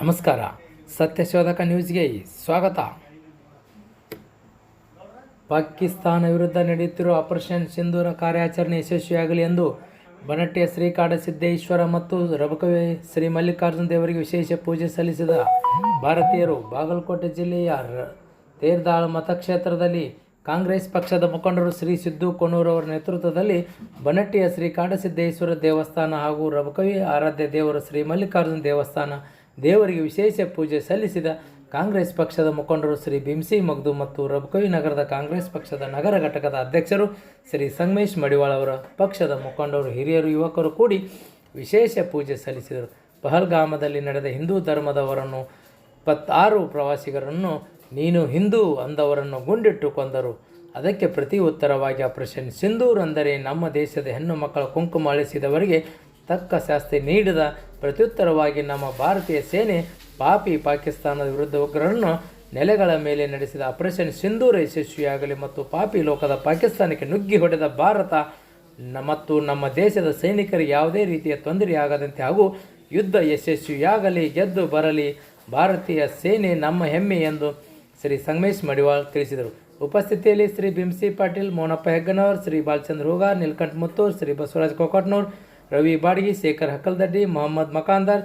ನಮಸ್ಕಾರ. ಸತ್ಯಶೋಧಕ ನ್ಯೂಸ್ಗೆ ಸ್ವಾಗತ. ಪಾಕಿಸ್ತಾನ ವಿರುದ್ಧ ನಡೆಯುತ್ತಿರುವ ಆಪರೇಷನ್ ಸಿಂಧೂರ ಕಾರ್ಯಾಚರಣೆ ಯಶಸ್ವಿಯಾಗಲಿ ಎಂದು ಬನಟ್ಟಿಯ ಶ್ರೀ ಕಾಡಸಿದ್ದೇಶ್ವರ ಮತ್ತು ರಬಕವಿ ಶ್ರೀ ಮಲ್ಲಿಕಾರ್ಜುನ ದೇವರಿಗೆ ವಿಶೇಷ ಪೂಜೆ ಸಲ್ಲಿಸಿದ ಭಾರತೀಯರು ಬಾಗಲಕೋಟೆ ಜಿಲ್ಲೆಯ ತೇರ್ದಾಳ್ ಮತಕ್ಷೇತ್ರದಲ್ಲಿ ಕಾಂಗ್ರೆಸ್ ಪಕ್ಷದ ಮುಖಂಡರು ಶ್ರೀ ಸಿದ್ದು ಕೊಣ್ಣೂರು ಅವರ ನೇತೃತ್ವದಲ್ಲಿ ಬನಟ್ಟಿಯ ಶ್ರೀ ಕಾಡಸಿದ್ದೇಶ್ವರ ದೇವಸ್ಥಾನ ಹಾಗೂ ರಬಕವಿ ಆರಾಧ್ಯ ದೇವರು ಶ್ರೀ ಮಲ್ಲಿಕಾರ್ಜುನ ದೇವಸ್ಥಾನ ದೇವರಿಗೆ ವಿಶೇಷ ಪೂಜೆ ಸಲ್ಲಿಸಿದ ಕಾಂಗ್ರೆಸ್ ಪಕ್ಷದ ಮುಖಂಡರು ಶ್ರೀ ಭೀಮ್ಸಿ ಮಗ್ದು ಮತ್ತು ರಬಕವಿ ನಗರದ ಕಾಂಗ್ರೆಸ್ ಪಕ್ಷದ ನಗರ ಘಟಕದ ಅಧ್ಯಕ್ಷರು ಶ್ರೀ ಸಂಗಮೇಶ್ ಮಡಿವಾಳ ಅವರ ಪಕ್ಷದ ಮುಖಂಡರು, ಹಿರಿಯರು, ಯುವಕರು ಕೂಡಿ ವಿಶೇಷ ಪೂಜೆ ಸಲ್ಲಿಸಿದರು. ಪಹಲ್ಗಾಮದಲ್ಲಿ ನಡೆದ ಹಿಂದೂ ಧರ್ಮದವರನ್ನು ಇಪ್ಪತ್ತಾರು ಪ್ರವಾಸಿಗರನ್ನು ನೀನು ಹಿಂದೂ ಅಂದವರನ್ನು ಗುಂಡಿಟ್ಟು ಕೊಂದರು. ಅದಕ್ಕೆ ಪ್ರತಿ ಉತ್ತರವಾಗಿ ಆಪರೇಷನ್ ಸಿಂಧೂರ್ ಅಂದರೆ ನಮ್ಮ ದೇಶದ ಹೆಣ್ಣು ಮಕ್ಕಳ ಕುಂಕುಮ ಅಳಿಸಿದವರಿಗೆ ತಕ್ಕ ಶಾಸ್ತಿ ನೀಡಿದ ಪ್ರತ್ಯುತ್ತರವಾಗಿ ನಮ್ಮ ಭಾರತೀಯ ಸೇನೆ ಪಾಪಿ ಪಾಕಿಸ್ತಾನದ ವಿರುದ್ಧ ಉಗ್ರರನ್ನು ನೆಲೆಗಳ ಮೇಲೆ ನಡೆಸಿದ ಆಪರೇಷನ್ ಸಿಂಧೂರ ಯಶಸ್ವಿಯಾಗಲಿ ಮತ್ತು ಪಾಪಿ ಲೋಕದ ಪಾಕಿಸ್ತಾನಕ್ಕೆ ನುಗ್ಗಿ ಹೊಡೆದ ಭಾರತ ಮತ್ತು ನಮ್ಮ ದೇಶದ ಸೈನಿಕರಿಗೆ ಯಾವುದೇ ರೀತಿಯ ತೊಂದರೆಯಾಗದಂತೆ ಹಾಗೂ ಯುದ್ಧ ಯಶಸ್ವಿಯಾಗಲಿ, ಗೆದ್ದು ಬರಲಿ. ಭಾರತೀಯ ಸೇನೆ ನಮ್ಮ ಹೆಮ್ಮೆ ಎಂದು ಶ್ರೀ ಸಂಗಮೇಶ್ ಮಡಿವಾಳ್ ತಿಳಿಸಿದರು. ಉಪಸ್ಥಿತಿಯಲ್ಲಿ ಶ್ರೀ ಭೀಮ್ಸಿ ಪಾಟೀಲ್, ಮೋನಪ್ಪ ಹೆಗ್ಗನವರ್, ಶ್ರೀ ಬಾಲಚಂದ್ರ ಹೂಗಾರ್, ನೀಲಕಂಠ ಮುತ್ತೂರ್, ಶ್ರೀ ಬಸವರಾಜ್ ಕೊಕಟ್ನೂರ್ ರವಿ ಬಾಡಿಗಿ, ಶೇಖರ್ ಹಕ್ಕಲ್ದಡ್ಡಿ, ಮೊಹಮ್ಮದ್ ಮಕಾಂದರ್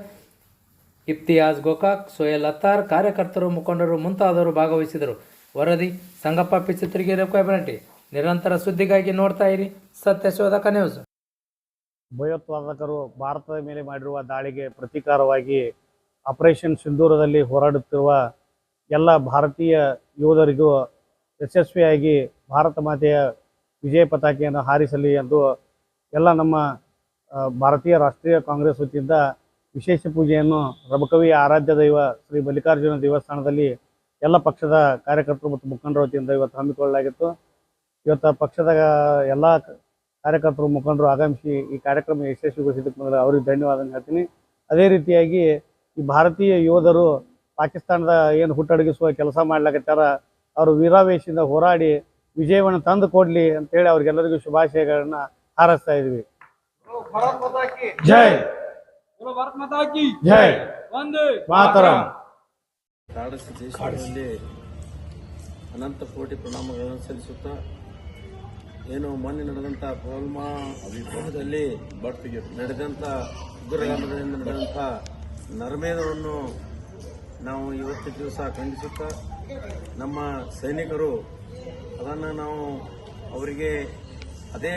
ಇಫ್ತಿಯಾಜ್ ಗೋಕಾಕ್, ಸೋಯಲ್ ಅತ್ತಾರ್, ಕಾರ್ಯಕರ್ತರು, ಮುಖಂಡರು ಮುಂತಾದವರು ಭಾಗವಹಿಸಿದರು. ವರದಿ, ಸಂಗಪ್ಪ ಪಿ ಚಿತ್ರಗಿರಿ ಕೊಯಬನಟ್ಟಿ ನಿರಂತರ ಸುದ್ದಿಗಾಗಿ ನೋಡ್ತಾ ಇರಿ ಸತ್ಯ ಶೋಧಕ ನ್ಯೂಸ್. ಭಯೋತ್ಪಾದಕರು ಭಾರತದ ಮೇಲೆ ಮಾಡಿರುವ ದಾಳಿಗೆ ಪ್ರತೀಕಾರವಾಗಿ ಆಪರೇಷನ್ ಸಿಂಧೂರದಲ್ಲಿ ಹೋರಾಡುತ್ತಿರುವ ಎಲ್ಲ ಭಾರತೀಯ ಯೋಧರಿಗೂ ಯಶಸ್ವಿಯಾಗಿ ಭಾರತ ಮಾತೆಯ ವಿಜಯ ಪತಾಕೆಯನ್ನು ಹಾರಿಸಲಿ ಎಂದು ಎಲ್ಲ ನಮ್ಮ ಭಾರತೀಯ ರಾಷ್ಟ್ರೀಯ ಕಾಂಗ್ರೆಸ್ ವತಿಯಿಂದ ವಿಶೇಷ ಪೂಜೆಯನ್ನು ರಬಕವಿ ಆರಾಧ್ಯ ದೈವ ಶ್ರೀ ಮಲ್ಲಿಕಾರ್ಜುನ ದೇವಸ್ಥಾನದಲ್ಲಿ ಎಲ್ಲ ಪಕ್ಷದ ಕಾರ್ಯಕರ್ತರು ಮತ್ತು ಮುಖಂಡರ ವತಿಯಿಂದ ಇವತ್ತು ಹಮ್ಮಿಕೊಳ್ಳಲಾಗಿತ್ತು. ಇವತ್ತು ಪಕ್ಷದ ಎಲ್ಲ ಕಾರ್ಯಕರ್ತರು, ಮುಖಂಡರು ಆಗಮಿಸಿ ಈ ಕಾರ್ಯಕ್ರಮ ಯಶಸ್ವಿಗೊಳಿಸಿದ್ದಕ್ಕೆ ಮೊದಲು ಅವರಿಗೆ ಧನ್ಯವಾದ ಹೇಳ್ತೀನಿ. ಅದೇ ರೀತಿಯಾಗಿ ಈ ಭಾರತೀಯ ಯೋಧರು ಪಾಕಿಸ್ತಾನದ ಏನು ಹುಟ್ಟಡಗಿಸುವ ಕೆಲಸ ಮಾಡ್ಲಾಕತ್ತಾರ ಅವರು ವೀರಾವೇಶದಿಂದ ಹೋರಾಡಿ ವಿಜಯವನ್ನು ತಂದು ಕೊಡ್ಲಿ ಅಂತೇಳಿ ಅವ್ರಿಗೆಲ್ಲರಿಗೂ ಶುಭಾಶಯಗಳನ್ನ ಹಾರಸ್ತಾ ಇದ್ವಿ. ಜೈ. ಜೈ. ಮಾತರಂ. ಅನಂತ ಕೋಟಿ ಪ್ರಣಾಮಗಳನ್ನು ಸಲ್ಲಿಸುತ್ತ ಏನು ಮೊನ್ನೆ ನಡೆದಂಥ ಪೋಲ್ಮಾ ಅಭಿಪ್ರಾಯದಲ್ಲಿ ನಡೆದಂಥ ಉಗ್ರಗಾಮಗಳಿಂದ ನಡೆದಂಥ ನರಮೇಧವನ್ನು ನಾವು ಇವತ್ತು ದಿವಸ ಖಂಡಿಸುತ್ತಾ ನಮ್ಮ ಸೈನಿಕರು ಅದನ್ನು ನಾವು ಅವರಿಗೆ ಅದೇ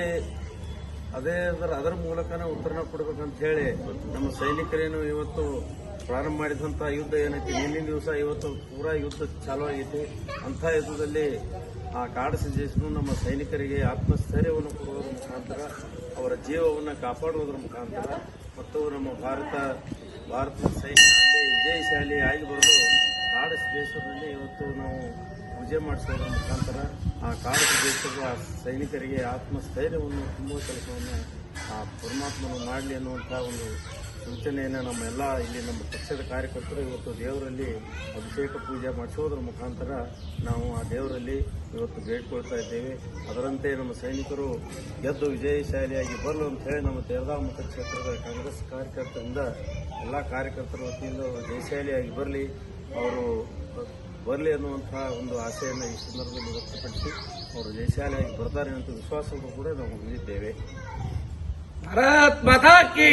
ಅದೇ ಅದರ ಅದರ ಮೂಲಕನೇ ಉತ್ತರನ ಕೊಡ್ಬೇಕಂತ ಹೇಳಿ ನಮ್ಮ ಸೈನಿಕರೇನು ಇವತ್ತು ಪ್ರಾರಂಭ ಮಾಡಿದಂಥ ಯುದ್ಧ ಏನೈತಿ? ನಿನ್ನಿನ ದಿವಸ ಇವತ್ತು ಪೂರಾ ಯುದ್ಧ ಚಾಲು ಆಗೈತಿ. ಅಂಥ ಯುದ್ಧದಲ್ಲಿ ಆ ಕಾಡು ಸಂದೇಶನು ನಮ್ಮ ಸೈನಿಕರಿಗೆ ಆತ್ಮಸ್ಥೈರ್ಯವನ್ನು ಕೊಡುವುದರ ಮುಖಾಂತರ, ಅವರ ಜೀವವನ್ನು ಕಾಪಾಡುವುದರ ಮುಖಾಂತರ ಮತ್ತು ನಮ್ಮ ಭಾರತ, ಭಾರತದ ಸೈನ್ಯದಲ್ಲಿ ವಿಜಯಶಾಲಿ ಆಗಿ ಬರಲು ಕಾಡು ಸಿದ್ದೇಶ್ವರದಲ್ಲಿ ಇವತ್ತು ನಾವು ಪೂಜೆ ಮಾಡಿಸೋದ್ರ ಮುಖಾಂತರ ಆ ಕಾಡು ದೇಶದ ಸೈನಿಕರಿಗೆ ಆತ್ಮಸ್ಥೈರ್ಯವನ್ನು ತುಂಬುವ ಕೆಲಸವನ್ನು ಆ ಪರಮಾತ್ಮನು ಮಾಡಲಿ ಅನ್ನುವಂಥ ಒಂದು ಸೂಚನೆಯನ್ನು ನಮ್ಮೆಲ್ಲ ಇಲ್ಲಿ ನಮ್ಮ ಪಕ್ಷದ ಕಾರ್ಯಕರ್ತರು ಇವತ್ತು ದೇವರಲ್ಲಿ ಅಭಿಷೇಕ ಪೂಜೆ ಮಾಡಿಸೋದ್ರ ಮುಖಾಂತರ ನಾವು ಆ ದೇವರಲ್ಲಿ ಇವತ್ತು ಬೇಡ್ಕೊಳ್ತಾ ಇದ್ದೇವೆ. ಅದರಂತೆ ನಮ್ಮ ಸೈನಿಕರು ಗೆದ್ದು ವಿಜಯಶಾಲಿಯಾಗಿ ಬರಲು ಅಂತ ಹೇಳಿ ನಮ್ಮ ತೇರದಾಮುಖ ಕ್ಷೇತ್ರದ ಕಾಂಗ್ರೆಸ್ ಕಾರ್ಯಕರ್ತರಿಂದ ಎಲ್ಲ ಕಾರ್ಯಕರ್ತರ ವತಿಯಿಂದ ಜಯಶಾಲಿಯಾಗಿ ಬರಲಿ, ಅವರು ಬರಲಿ ಅನ್ನುವಂತಹ ಒಂದು ಆಸೆಯನ್ನು ಈ ಸಂದರ್ಭದಲ್ಲಿ ವ್ಯಕ್ತಪಡಿಸಿ ಅವರು ಜಯಶಾಲಿಯಾಗಿ ಬರ್ತಾರೆ ಅಂತ ವಿಶ್ವಾಸವನ್ನು ಕೂಡ ನಾವು ಹೊಂದಿದ್ದೇವೆ. ಭರತ್ ಮಾತಾ ಕಿ